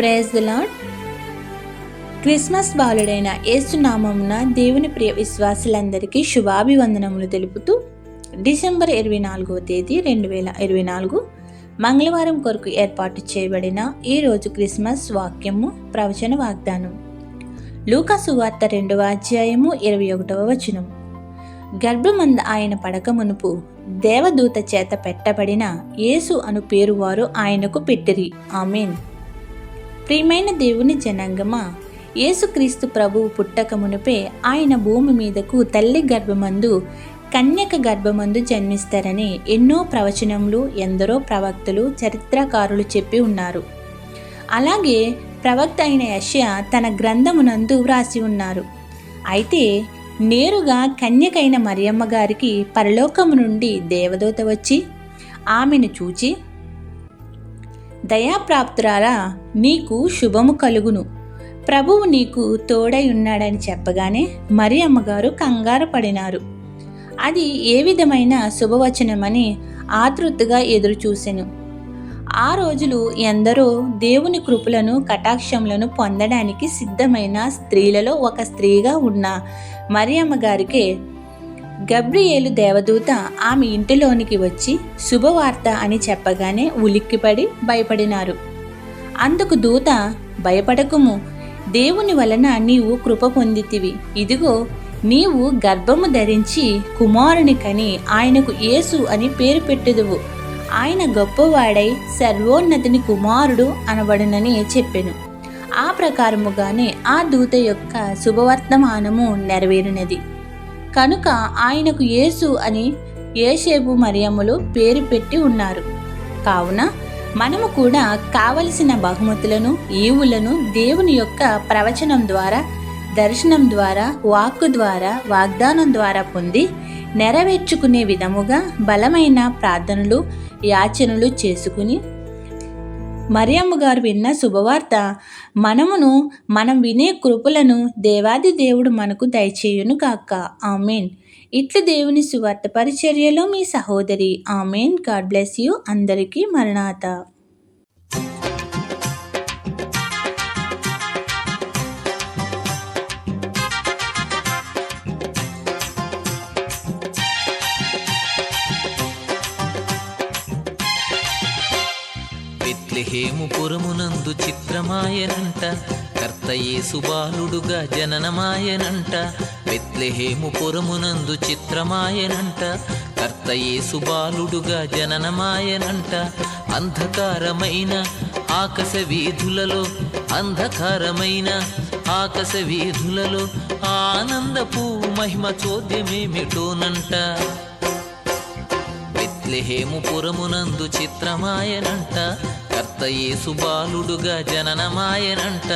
Praise the lord Christmas బాలుడైన ఏసునామమున దేవుని ప్రియ విశ్వాసులందరికీ శుభాభివందనములు తెలుపుతూ డిసెంబర్ ఇరవై నాలుగవ తేదీ రెండు వేల ఇరవై నాలుగు మంగళవారం కొరకు ఏర్పాటు చేయబడిన ఈరోజు క్రిస్మస్ వాక్యము ప్రవచన వాగ్దానం. లూకాసు వార్త రెండవ అధ్యాయము ఇరవై ఒకటవ వచనం. గర్భమంద ఆయన పడక మునుపు దేవదూత చేత పెట్టబడిన యేసు అను పేరు వారు ఆయనకు పెట్టిరి. ఆమెన్. ప్రియమైన దేవుని జనాంగమా యేసుక్రీస్తు ప్రభువు పుట్టక మునుపే ఆయన భూమి మీదకు తల్లి గర్భమందు కన్యక గర్భమందు జన్మిస్తారని ఎన్నో ప్రవచనములు ఎందరో ప్రవక్తలు చరిత్రకారులు చెప్పి ఉన్నారు. అలాగే ప్రవక్త అయిన యష్య తన గ్రంథమునందు వ్రాసి ఉన్నారు. అయితే నేరుగా కన్యకైన మరియమ్మ గారికి పరలోకము నుండి దేవదూత వచ్చి ఆమెను చూచి దయాప్రాప్తురాలా నీకు శుభము కలుగును. ప్రభువు నీకు తోడై ఉన్నాడని చెప్పగానే మరి అమ్మగారు కంగారు పడినారు. అది ఏ విధమైన శుభవచనమని ఆతృతగా ఎదురుచూసెను. ఆ రోజులు ఎందరో దేవుని కృపలను కటాక్షములను పొందడానికి సిద్ధమైన స్త్రీలలో ఒక స్త్రీగా ఉన్న మరియమ్మ గారికి గబ్రియేలు దేవదూత ఆమె ఇంటిలోనికి వచ్చి శుభవార్త అని చెప్పగానే ఉలిక్కిపడి భయపడినారు. అందుకు దూత భయపడకుము. దేవుని వలన నీవు కృప పొందితివి. ఇదిగో నీవు గర్భము ధరించి కుమారుని కని ఆయనకు యేసు అని పేరు పెట్టుదువు. ఆయన గొప్పవాడై సర్వోన్నతిని కుమారుడు అనబడునని చెప్పెను. ఆ ప్రకారముగానే ఆ దూత యొక్క శుభవర్తమానము నెరవేరినది. కనుక ఆయనకు యేసు అని ఏషేబు మరియములు పేరు పెట్టి ఉన్నారు. కావున మనము కూడా కావలసిన బహుమతులను ఈవులను దేవుని యొక్క ప్రవచనం ద్వారా దర్శనం ద్వారా వాక్కు ద్వారా వాగ్దానం ద్వారా పొంది నెరవేర్చుకునే విధముగా బలమైన ప్రార్థనలు యాచనలు చేసుకుని మరియమ్మ గారు విన్న శుభవార్త మనమును మనం వినే కృపలను దేవాది దేవుడు మనకు దయచేయును గాక. ఆమెన్. ఇట్లు దేవుని సువార్త పరిచర్యలో మీ సహోదరి. ఆమెన్. God bless you. అందరికీ మరణాత. బెత్లెహేముపురమునందు చిత్రమాయనంట కర్తయేసు బాలుడుగా జననమాయనంట బెత్లెహేముపురమునందు చిత్రమాయనంట కర్తయేసు బాలుడుగా జననమాయనంట. అంధకారమైన ఆకాశ వీధులలో అంధకారమైన ఆకాశ వీధులలో ఆనందపు మహిమ చోద్యమేమిటోనంట. బెత్లెహేముపురమునందు చిత్రమాయనంట కర్తయేసు బాలుడుగా జననమాయనంట.